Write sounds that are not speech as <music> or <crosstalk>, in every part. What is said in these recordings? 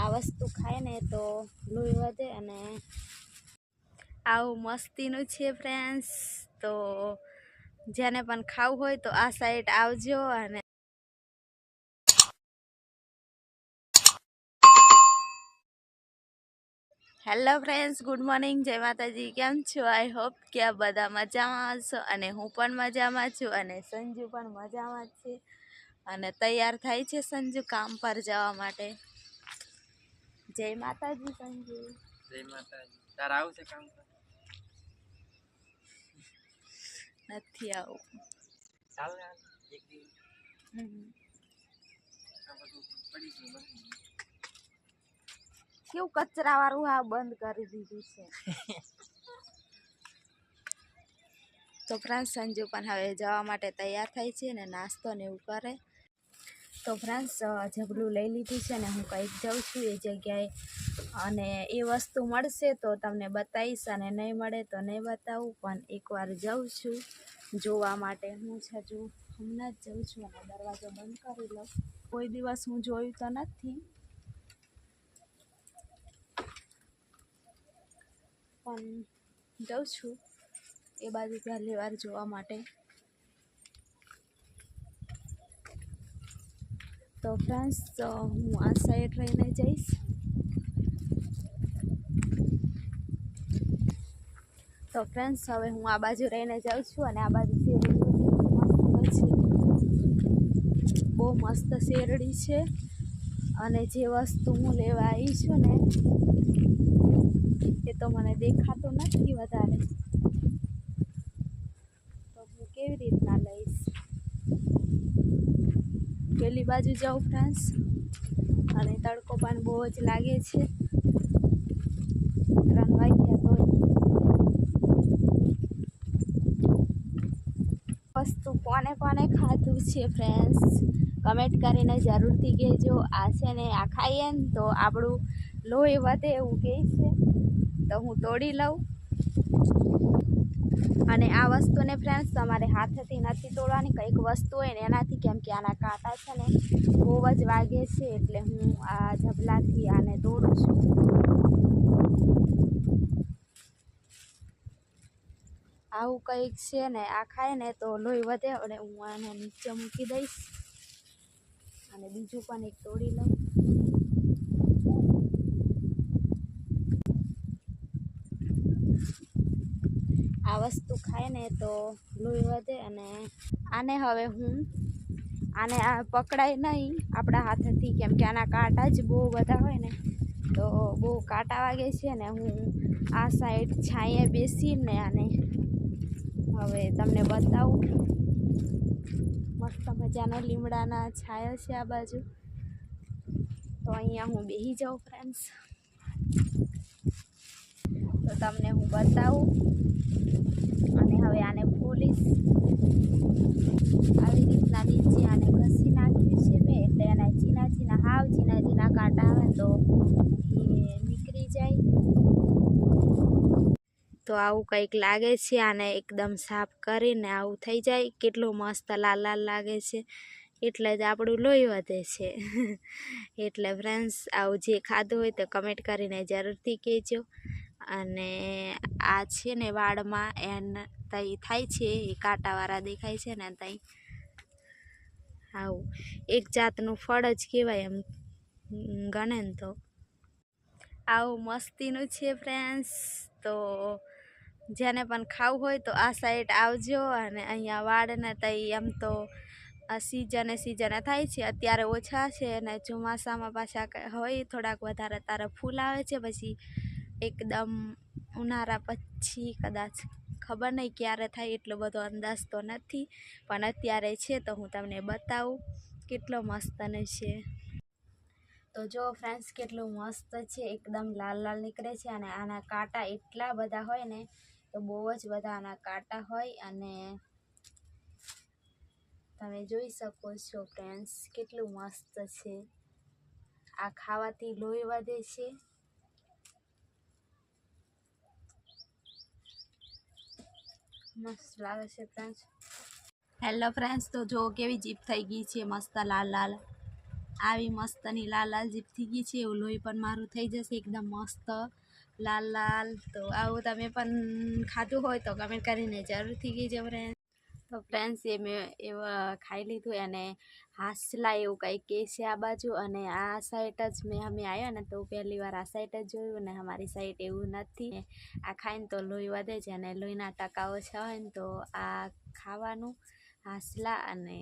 આ વસ્તુ ખાય ને તો લોહી વધે અને આવું મસ્તીનું છે ફ્રેન્ડ્સ તો જેને પણ ખાવું હોય તો આ સાઈડ આવજો અને હેલો ફ્રેન્ડ્સ ગુડ મોર્નિંગ જય માતાજી, કેમ છો? આઈ હોપ કે આ બધા મજામાં હશો અને હું પણ મજામાં છું અને સંજુ પણ મજામાં છે. અને તૈયાર થાય છે સંજુ કામ પર જવા માટે. જય માતાજી સંજુ જય માતાજી. તારે આવું છે કામ નથી આવું. ચાલ ને એક દિવસ. કેવું કચરા વાળું આ બંધ કરી દીધું છે. <laughs> તો ફ્રાન્સ સંજુ પણ હવે જવા માટે તૈયાર થાય છે ને નાસ્તો ને એવું કરે. તો ફ્રાન્સ ઝઘડું લઈ લીધું છે ને હું કંઈક જાઉં છું એ જગ્યાએ. અને એ વસ્તુ મળશે તો તમને બતાવીશ અને નહીં મળે તો નહીં બતાવું, પણ એકવાર જાઉં છું જોવા માટે. હું છજુ હમણાં જ જાઉં છું અને દરવાજો બંધ કરી લઉં. કોઈ દિવસ હું જોયું તો નથી. પણ જાઉં છું એ બાજુ પહેલી વાર જોવા માટે. તો ફ્રેન્ડ્સ હું આ સાઈડ રહીને જઈશ. તો ફ્રેન્ડ્સ હવે હું આ બાજુ રહીને જાઉં છું અને આ બાજુ શેરડી છે. બહુ મસ્ત શેરડી છે. અને જે વસ્તુ હું લેવા આવી છું ને, એ તો મને દેખાતું નથી વધારે તો હું કેવી રીતના લઈશ પેલી બાજુ જાઉં ફ્રાન્સ. અને તડકો પણ બહુ જ લાગે છે. ત્રણ વાગ્યા તો વસ્તુ કોને કોને ખાધું છે ફ્રેન્ડ્સ? કમેન્ટ કરીને જરૂરથી કહેજો. આ છે ને આ ખાઈએ ને તો આપણું લોહી વધે એવું કહે છે. તો હું તોડી લઉં. અને આ વસ્તુને ફ્રેન્ડ્સ તમારે હાથેથી નથી તોડવાની. કંઈક વસ્તુ હોય ને એનાથી કેમ કે આના કાંટા છે ને બહુ જ વાગે છે એટલે હું આ ઝબલાથી આને તોડું છું. આવું કંઈક છે ને, આ ખાય ને તો લોહી વધે અને હું આને નીચે મૂકી દઈશ. અને બીજું પણ એક તોડી લઉં. વસ્તુ ખાય ને તો લોહી વધે અને આને હવે હું આને આ પકડાય નહીં. આપણા હાથથી કેમ કે આના કાંટા જ બહુ બધા હોય ને. તો બહુ કાંટા વાગે છે ને હું આ સાઈડ છાંયે બેસીને આને હવે તમને બતાવું. મસ્ત મજાનો લીમડાના છાંયો છે આ બાજુ. તો અહીંયા હું બેસી જાઉં ફ્રેન્ડ્સ તો તમને હું બતાવું. અને હવે આને ખોલીશ આવી રીતના નીચે આને ઘસી નાખ્યું છે મેં એટલે એના ચીના ચીના હાવ ચીના ચીના કાંટા આવે તો એ નીકળી જાય. તો આવું કંઈક લાગે છે, આને એકદમ સાફ કરીને આવું થઈ જાય. કેટલું મસ્ત લાલ લાલ લાગે છે. એટલે જ આપણું લોહી વધે છે. <laughs> એટલે ફ્રેન્ડ્સ આવું જે ખાધું હોય તો કમેન્ટ કરીને જરૂરથી કહેજો. અને આ છે ને વાળમાં એને તઈ થાય છે, એ કાંટાવાળા દેખાય છે ને તઈ. આવું. એક જાતનું ફળ જ કહેવાય એમ ગણે ને તો. આવું મસ્તીનું છે ફ્રેન્ડ્સ, તો જેને પણ ખાવું હોય તો આ સાઈડ આવજો અને અહીંયા વાળને તઈ એમ તો સિઝને સિઝને થાય છે, અત્યારે ઓછા છે અને ચોમાસામાં પાછા હોય થોડાક વધારે, તારે ફૂલ આવે છે, પછી એકદમ ઉનાળા પછી કદાચ ખબર નહીં ક્યારે થાય એટલો બધો અંદાજ તો નથી, પણ અત્યારે છે તો હું તમને બતાવું કેટલો મસ્ત ને છે. તો જો ફ્રેન્ડ્સ કેટલું મસ્ત છે, એકદમ લાલ લાલ નીકળે છે અને આના કાંટા એટલા બધા હોય ને, તો બહુ જ બધા આના કાંટા હોય અને તમે જોઈ શકો છો ફ્રેન્ડ્સ કેટલું મસ્ત છે. આ ખાવાથી લોહી વધે છે. મસ્ત લાગે છે ફ્રેન્ડ્સ. હેલો ફ્રેન્ડ્સ તો જો કેવી જીપ થઈ ગઈ છે, મસ્ત લાલ લાલ. આવી મસ્તની લાલ લાલ જીપ થઈ ગઈ છે, એવું લોહી પણ મારું થઈ જશે, એકદમ મસ્ત લાલ લાલ. તો આવું તમે પણ ખાધું હોય તો કમેન્ટ કરીને જરૂરથી કહેજો ફ્રેન્ડ તો ફ્રેન્ડ્સ એ મેં એવા ખાઈ લીધું અને હાસલા એવું કંઈ કે છે આ બાજુ અને આ સાઈડ જ મેં, અમે આવ્યા ને તો પહેલી વાર આ સાઈડ જ જોયું ને અમારી સાઈડ એવું નથી આ ખાઈને તો લોહી વધે છે અને લોહીના ટકાઓ છે હોય ને તો આ ખાવાનું હાસલા અને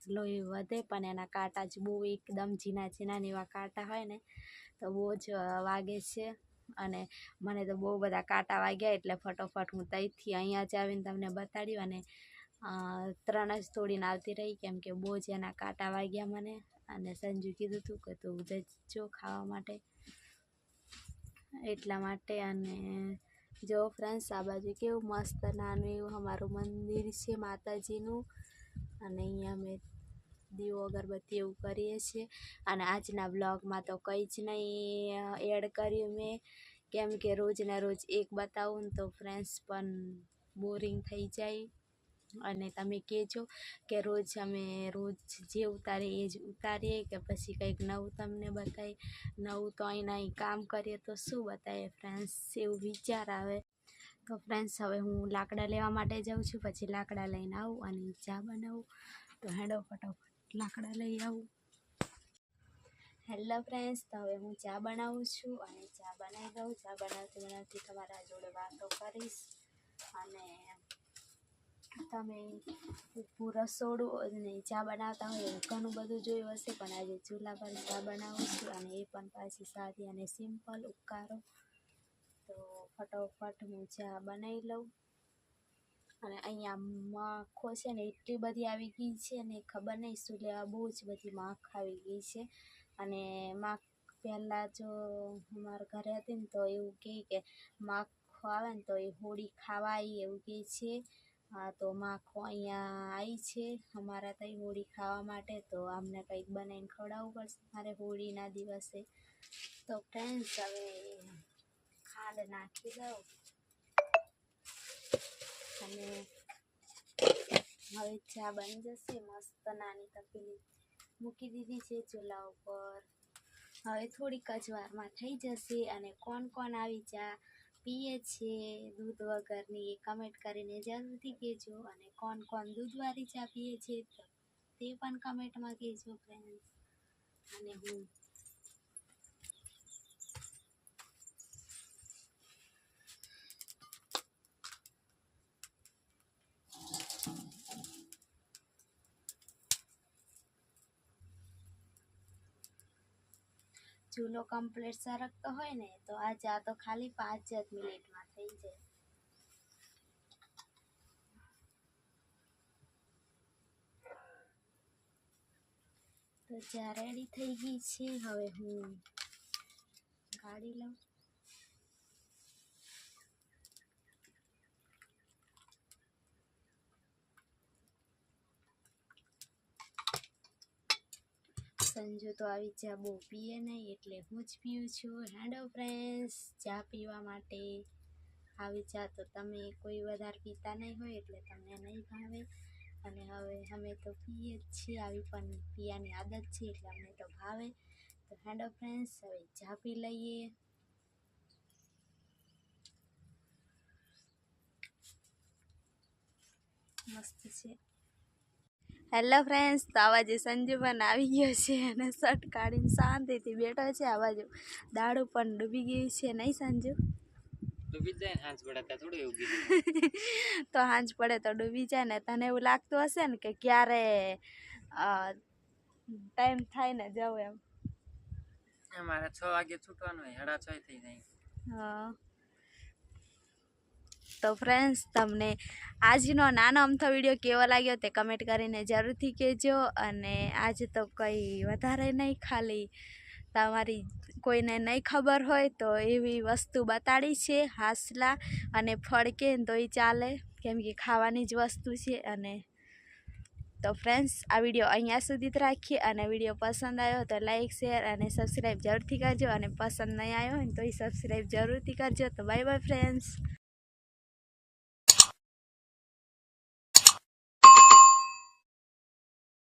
લોહી વધે પણ એના કાંટા જ બહુ એકદમ ઝીણા ઝીણાની એવા કાંટા હોય ને તો બહુ જ વાગે છે. અને મને તો બહુ બધા કાંટા વાગ્યા એટલે ફટોફટ હું ત્યાંથી અહીંયા જ આવીને તમને બતાડ્યું અને ત્રણ જ તોડીને આવતી રહી કેમ કે બહુ જ એના કાંટા વાગ્યા મને. અને સંજુ કીધું હતું કે તું જજો ખાવા માટે. એટલા માટે અને જો ફ્રેન્ડ્સ આ બાજુ કેવું મસ્ત નાનું એવું અમારું મંદિર છે માતાજીનું. અને અહીંયા અમે દીવો અગરબત્તી એવું કરીએ છીએ. અને આજના બ્લોગમાં તો કંઈ જ નહીં એડ કર્યું મેં. કેમ કે રોજના રોજ એક બતાવું ને તો ફ્રેન્ડ્સ પણ બોરિંગ થઈ જાય. અને તમે કહેજો કે રોજ અમે રોજ જે ઉતારીએ એ જ ઉતારીએ કે પછી કંઈક નવું તમને બતાવીએ. નવું તો અહીંના અહીં કામ કરીએ તો શું બતાવીએ ફ્રેન્ડ્સ એવું વિચાર આવે. તો ફ્રેન્ડ્સ હવે હું લાકડા લેવા માટે જાઉં છું, પછી લાકડા લઈને આવું અને ચા બનાવું. તો હેડો ફટાફટ. લાકડા લઈ આવું. હેલો ફ્રેન્ડ્સ, તો હવે હું ચા બનાવું છું અને ચા બનાવી દઉં. ચા બનાવતી બનાવતી તમારા જોડે વાતો કરીશ. અને તમે ઉભું રસોડું અને ચા બનાવતા હોય એવું ઘણું બધું જોયું હશે, પણ આજે ચૂલા પર ચા બનાવું છું અને એ પણ પાછી સાદી અને સિમ્પલ ઉકારો તો ફટોફટ હું ચા બનાવી લઉં. અને અહીંયા માખો છે ને એટલી બધી આવી ગઈ છે ને ખબર નહીં શું લેવા, બહુ જ બધી માખ આવી ગઈ છે. અને માખ પહેલાં જો અમારા ઘરે હતી ને તો એવું કહે કે માખો આવે ને તો એ હોળી ખાવાય એવું કહે છે. હા, તો માખો અહીંયા આવી છે. અમારા ત્યાં હોળી ખાવા માટે તો અમને કંઈક બનાવીને ખવડાવવું પડશે મારે હોળીના દિવસે. તો ફ્રેન્ડ્સ હવે ખાંડ નાખી દઉં. અને હવે ચા બની જશે, મસ્ત નાની તપેલી મૂકી દીધી છે ચૂલા ઉપર. હવે થોડીક જ વારમાં થઈ જશે અને કોણ કોણ આવી ચા પીએ છે, દૂધ વગરની એ કમેન્ટ કરીને જરૂરથી કહેજો અને કોણ કોણ દૂધવાળી ચા પીએ છે તો પણ કમેન્ટમાં કહેજો ફ્રેન્ડ્સ અને હું ચૂલો કમ્પ્લીટ સરકતો હોય ને, તો આ ચા તો ખાલી પાંચ જ મિનિટમાં થઈ જાય. તો ચા રેડી થઈ ગઈ છે, હવે હું ગાડી લઉં. સંજુ તો આવી ચા બહુ પીએ નહીં એટલે હું જ પીઉં છું. હેડો ફ્રેન્ડ્સ ચા પીવા માટે. આવી ચા તો તમે કોઈ વધારે પીતા નહીં હોય એટલે તમને નહીં ભાવે. અને હવે અમે તો પીએ જ છીએ. આવી પણ પીવાની આદત છે એટલે અમને તો ભાવે. તો હેડો ફ્રેન્ડ્સ હવે ચા પી લઈએ. મસ્ત છે. હેલો ફ્રેન્ડ્સ તો આવા સંજુ પણ આવી ગયો છે અને શર્ટ કાઢીને શાંતિથી બેઠો છે. આ બાજુ દાડુ પણ ડૂબી ગયું છે નહીં સંજુ? <laughs> તો સાંજ પડે તો ડૂબી જાય ને તને એવું લાગતું હશે ને કે ક્યારે ટાઈમ થાય ને જવું એમ? મારે છ વાગે છૂટવાનું હોય સાડા છ થઈ જાય. હા. તો ફ્રેન્ડ્સ તમને આજનો નાનો અમથો વીડિયો કેવો લાગ્યો તે કમેન્ટ કરીને જરૂરથી કહેજો. અને આજે તો કંઈ વધારે નહીં ખાલી તમારી કોઈને નહીં ખબર હોય તો એવી વસ્તુ બતાડી છે, હાસલા અને ફળકે ને તોય ચાલે, કેમ કે ખાવાની જ વસ્તુ છે. અને તો ફ્રેન્ડ્સ આ વીડિયો અહીંયા સુધી જ રાખીએ. અને વીડિયો પસંદ આવ્યો તો લાઇક શેર અને સબસ્ક્રાઈબ જરૂરથી કરજો. અને પસંદ નહીં આવ્યો હોય ને એ સબસ્ક્રાઈબ જરૂરથી કરજો. તો બાય બાય ફ્રેન્ડ્સ